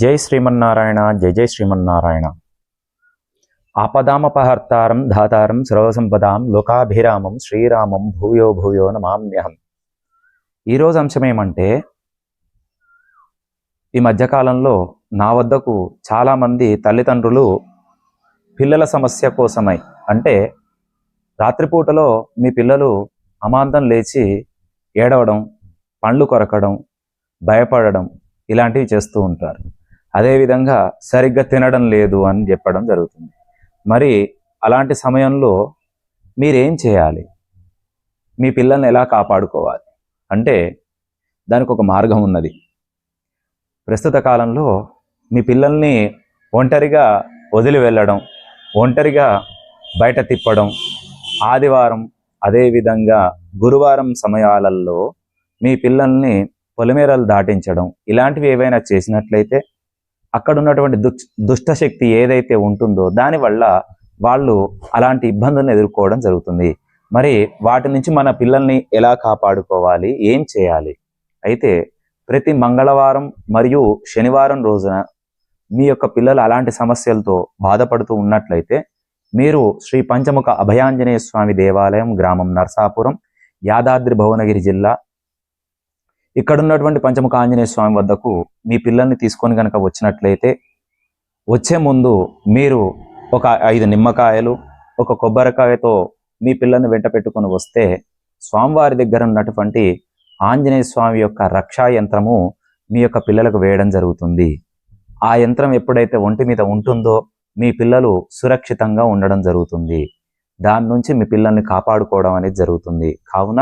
జై శ్రీమన్నారాయణ జై జై శ్రీమన్నారాయణ. ఆపదామపహర్తారం ధాతారం సర్వసంపదాం లోకాభిరామం శ్రీరామం భూయో భూయో నమామ్యహం. ఈరోజు అంశం ఏమంటే ఈ మధ్యకాలంలో నా వద్దకు చాలామంది తల్లిదండ్రులు పిల్లల సమస్య కోసమై అంటే రాత్రిపూటలో మీ పిల్లలు అమాంతం లేచి ఏడవడం పండ్లు కొరకడం భయపడడం ఇలాంటివి చేస్తూ ఉంటారు. అదేవిధంగా సరిగ్గా తినడం లేదు అని చెప్పడం జరుగుతుంది. మరి అలాంటి సమయంలో మీరేం చేయాలి? మీ పిల్లల్ని ఎలా కాపాడుకోవాలి? అంటే దానికి ఒక మార్గం ఉన్నది. ప్రస్తుత కాలంలో మీ పిల్లల్ని ఒంటరిగా వదిలి వెళ్ళడం ఒంటరిగా బయట తిప్పడం ఆదివారం అదేవిధంగా గురువారం సమయాలలో మీ పిల్లల్ని పొలిమేరలు దాటించడం ఇలాంటివి ఏవైనా చేసినట్లయితే అక్కడ ఉన్నటువంటి దుష్ట శక్తి ఏదైతే ఉంటుందో దానివల్ల వాళ్ళు అలాంటి ఇబ్బందులను ఎదుర్కోవడం జరుగుతుంది. మరి వాటి నుంచి మన పిల్లల్ని ఎలా కాపాడుకోవాలి? ఏం చేయాలి? అయితే ప్రతి మంగళవారం మరియు శనివారం రోజున మీ యొక్క పిల్లలు అలాంటి సమస్యలతో బాధపడుతూ ఉన్నట్లయితే మీరు శ్రీ పంచముఖ అభయాంజనేయ స్వామి దేవాలయం గ్రామం నర్సాపురం యాదాద్రి భువనగిరి జిల్లా ఇక్కడ ఉన్నటువంటి పంచముఖ ఆంజనేయ స్వామి వద్దకు మీ పిల్లల్ని తీసుకొని కనుక వచ్చినట్లయితే వచ్చే ముందు మీరు ఒక ఐదు నిమ్మకాయలు ఒక కొబ్బరికాయతో మీ పిల్లల్ని వెంట పెట్టుకొని వస్తే స్వామివారి దగ్గర ఉన్నటువంటి ఆంజనేయ స్వామి యొక్క రక్షా యంత్రము మీ యొక్క పిల్లలకు వేయడం జరుగుతుంది. ఆ యంత్రం ఎప్పుడైతే ఒంటి మీద ఉంటుందో మీ పిల్లలు సురక్షితంగా ఉండడం జరుగుతుంది. దాని నుంచి మీ పిల్లల్ని కాపాడుకోవడం అనేది జరుగుతుంది. కావున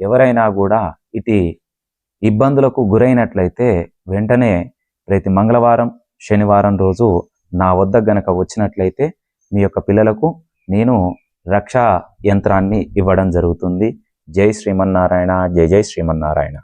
ఎవరైనా కూడా ఇటు ఇబ్బందులకు గురైనట్లయితే వెంటనే ప్రతి మంగళవారం శనివారం రోజు నా వద్ద గనక వచ్చినట్లయితే మీ యొక్క పిల్లలకు నేను రక్షా యంత్రాన్ని ఇవ్వడం జరుగుతుంది. జై శ్రీమన్నారాయణ జై జై శ్రీమన్నారాయణ.